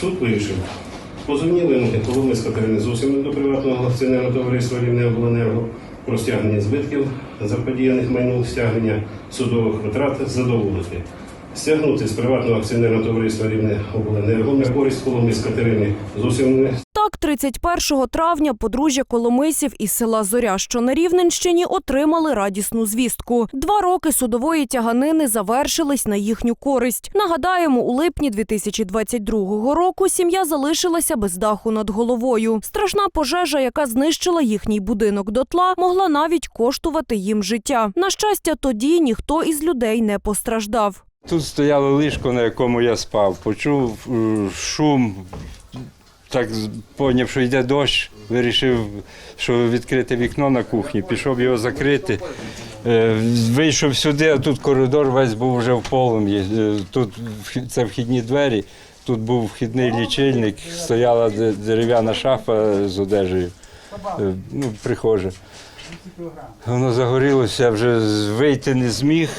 Суд вирішив. Позовні вимоги Коломис Катерини зовсім до приватного акціонерного товариства Рівне обленерго про стягнення збитків заподіяних майном стягнення судових витрат задоволити. Стягнути з приватного акціонерного товариства Рівне обленерго на користь Коломис Катерини зовсім Так, 31 травня подружжя Коломисів із села Зоря, що на Рівненщині, отримали радісну звістку. Два роки судової тяганини завершились на їхню користь. Нагадаємо, у липні 2022 року сім'я залишилася без даху над головою. Страшна пожежа, яка знищила їхній будинок дотла, могла навіть коштувати їм життя. На щастя, тоді ніхто із людей не постраждав. Тут стояло ліжко, на якому я спав. Почув е, шум, так поняв, що йде дощ, вирішив, що відкрити вікно на кухні, пішов його закрити. Е, Вийшов сюди, а тут коридор весь був вже в полум'ї. Е, Тут це вхідні двері, тут був вхідний лічильник, стояла дерев'яна шафа з одежею, е, ну, прихожа. Воно загорілося, вже вийти не зміг.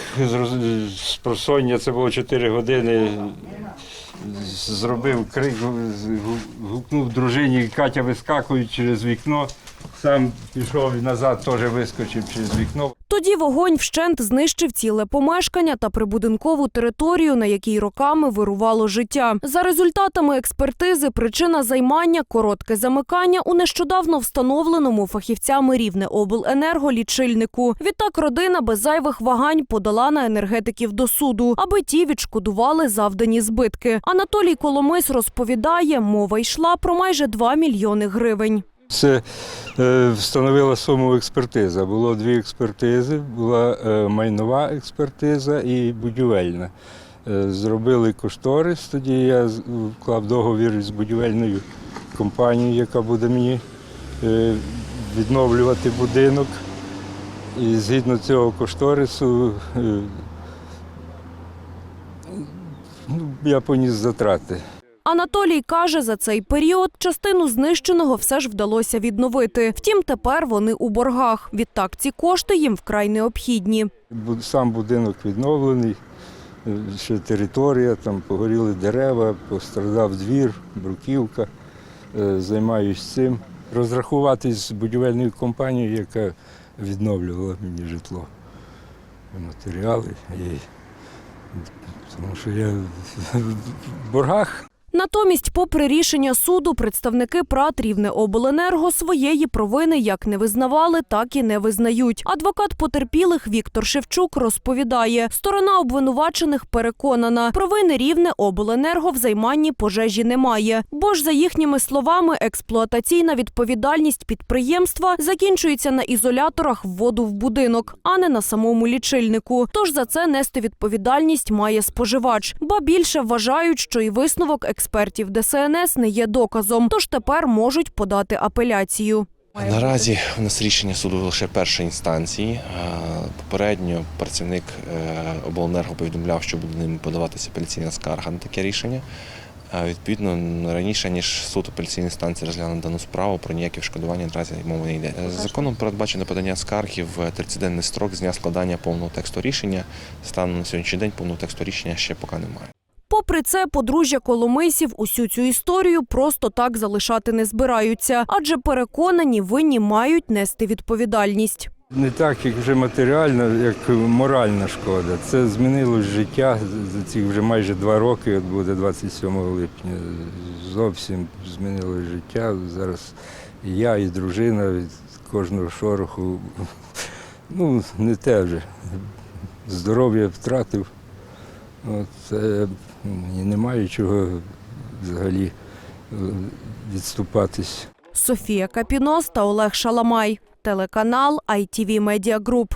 З просоння це було 4 години. Зробив крик, гу- гукнув дружині, Катя вискакує через вікно. Сам пішов і назад, теж вискочив через вікно. Тоді вогонь вщент знищив ціле помешкання та прибудинкову територію, на якій роками вирувало життя. За результатами експертизи, причина займання коротке замикання у нещодавно встановленому фахівцями рівне обленерго лічильнику. Відтак родина без зайвих вагань подала на енергетиків до суду, аби ті відшкодували завдані збитки. Анатолій Коломис розповідає, мова йшла про майже 2 мільйони гривень. Це е, встановила суму експертиза. Було дві експертизи, була е, майнова експертиза і будівельна. Е, зробили кошторис, тоді я вклав договір з будівельною компанією, яка буде мені відновлювати будинок. І згідно цього кошторису ну, я поніс затрати. Анатолій каже, за цей період частину знищеного все ж вдалося відновити. Втім, тепер вони у боргах. Відтак ці кошти їм вкрай необхідні. Сам будинок відновлений, е, ще територія, там погоріли дерева, пострадав двір, бруківка. Е, Займаюсь цим. Розрахуватись з будівельною компанією, яка відновлювала мені житло, матеріали. І... Тому що я в боргах. Натомість, попри рішення суду, представники ПРАТ Рівнеобленерго своєї провини як не визнавали, так і не визнають. Адвокат потерпілих Віктор Шевчук розповідає, сторона обвинувачених переконана, провини Рівнеобленерго в займанні пожежі немає. Бо ж, за їхніми словами, експлуатаційна відповідальність підприємства закінчується на ізоляторах вводу в будинок, а не на самому лічильнику. Тож за це нести відповідальність має споживач. Ба більше вважають, що і висновок експертів ДСНС не є доказом, тож тепер можуть подати апеляцію. Наразі у нас рішення суду лише першої інстанції. Попередньо працівник е, обленерго повідомляв, що буде ним подаватися апеляційна скарга на таке рішення. Відповідно, раніше ніж суд апеляційної інстанції розгляне дану справу, про ніякі вшкодування наразі мови не йде. Законом передбачено подання скарги в 30-денний строк з дня складання повного тексту рішення. Станом на сьогоднішній день повного тексту рішення ще поки немає. Попри це, подружжя Коломисів усю цю історію просто так залишати не збираються, адже переконані, винні мають нести відповідальність. Не так, як вже матеріальна, як моральна шкода. Це змінилось життя за ці вже майже два роки, от буде 27 липня. Зовсім змінилось життя. Зараз я, і дружина від кожного шороху. Ну, не те вже. Здоров'я втратив. От, це, немає чого взагалі е, відступатись. Софія Капінос та Олег Шаламай. Телеканал ITV Media Group.